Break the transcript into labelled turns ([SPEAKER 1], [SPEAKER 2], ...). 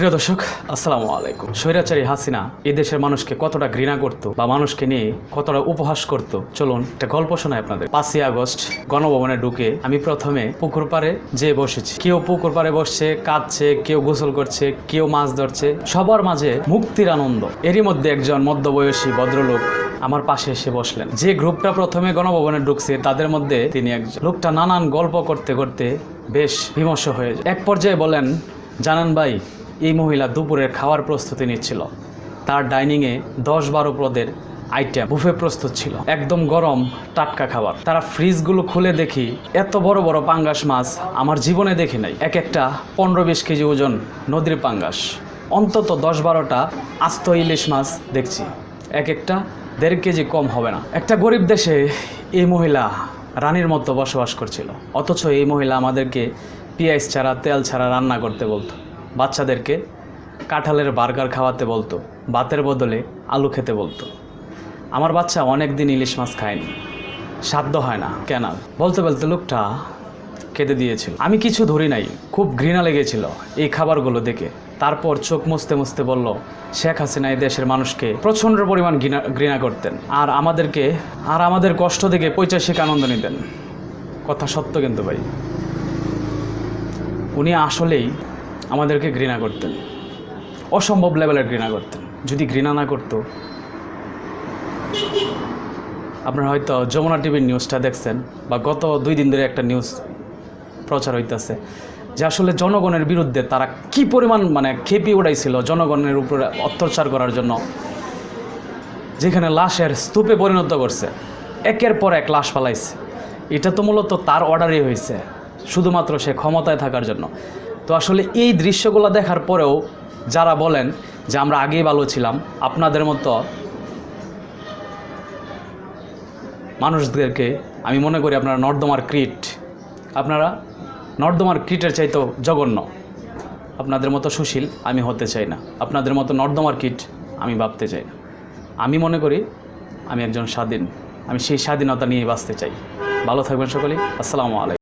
[SPEAKER 1] প্রিয় দর্শক, আসসালামু আলাইকুম। স্বৈরাচারী হাসিনা এই দেশের মানুষকে কতটা ঘৃণা করত বা মানুষকে নিয়ে কতটা উপহাস করত, চলুন একটা গল্প শোনাই আপনাদের। পাঁচই আগস্ট গণভবনে ঢুকে আমি প্রথমে পুকুর পাড়ে যেয়ে বসেছি। কেউ পুকুর পাড়ে বসছে, কাঁদছে, কেউ গোসল করছে, কেউ মাছ ধরছে, সবার মাঝে মুক্তির আনন্দ। এরই মধ্যে একজন মধ্যবয়সী ভদ্রলোক আমার পাশে এসে বসলেন। যে গ্রুপটা প্রথমে গণভবনে ঢুকছে, তাদের মধ্যে তিনি একজন। লোকটা নানান গল্প করতে করতে বেশ বিমর্ষ হয়ে এক পর্যায়ে বলেন, জানান ভাই এই মহিলা দুপুরের খাওয়ার প্রস্তুতি নিচ্ছিল। তার ডাইনিংয়ে দশ বারো পদের আইটেম, বুফে প্রস্তুত ছিল। একদম গরম, টাটকা খাবার। তারা ফ্রিজগুলো খুলে দেখি, এত বড় বড় পাঙ্গাস মাছ আমার জীবনে দেখি নাই। এক একটা পনেরো বিশ কেজি ওজন নদীর পাঙ্গাস। অন্তত দশ বারোটা আস্ত ইলিশ মাছ দেখছি। এক একটা দেড় কেজি কম হবে না। একটা গরিব দেশে এই মহিলা রানীর মতো বসবাস করছিল। অথচ এই মহিলা আমাদেরকে পেঁয়াজ ছাড়া, তেল ছাড়া রান্না করতে বলতো। বাচ্চাদেরকে কাঁঠালের বার্গার খাওয়াতে বলতো, ভাতের বদলে আলু খেতে বলতো। আমার বাচ্চা অনেক দিন ইলিশ মাছ খায়নি। সাধ্য হয় না, কেন? বলতে বলতে লোকটা কেঁদে দিয়েছিল। আমি কিছু ধরি নাই, খুব ঘৃণা লেগেছিল এই খাবারগুলো দেখে। তারপর চোখ মুছতে মুছতে বলল, শেখ হাসিনা এই দেশের মানুষকে প্রচণ্ড পরিমাণ ঘৃণা ঘৃণা করতেন আর আমাদেরকে, আর আমাদের কষ্ট দেখে পৈচাসিক আনন্দ নিতেন। কথা সত্য কিন্তু ভাই। উনি আসলেই আমাদেরকে ঘৃণা করতেন। অসম্ভব লেভেলের ঘৃণা করতেন। যদি ঘৃণা না করতো, আপনারা হয়তো যমুনা টিভির নিউজটা দেখছেন বা গত দুই দিন ধরে একটা নিউজ প্রচার হইতেছে, যে আসলে জনগণের বিরুদ্ধে তারা কি পরিমাণ মানে খেপি উড়াইছিল জনগণের উপরে অত্যাচার করার জন্য, যেখানে লাশের স্তূপে পরিণত করছে, একের পর এক লাশ পালাইছে এটা তো মূলত তার অর্ডারই হয়েছে শুধুমাত্র সে ক্ষমতায় থাকার জন্য। তো আসলে এই দৃশ্যগুলো দেখার পরেও যারা বলেন যে আমরা আগেই ভালো ছিলাম, আপনাদের মতো মানুষদেরকে আমি মনে করি আপনারা নর্দমার ক্রিট আপনারা নর্দমার ক্রিটের চাইতেও জঘন্য। আপনাদের মতো সুশীল আমি হতে চাই না। আপনাদের মতো নর্দমার কিট আমি ভাবতে চাই না। আমি মনে করি আমি একজন স্বাধীন। আমি সেই স্বাধীনতা নিয়ে বাঁচতে চাই। ভালো থাকবেন সকলেই। আসসালামু আলাইকুম।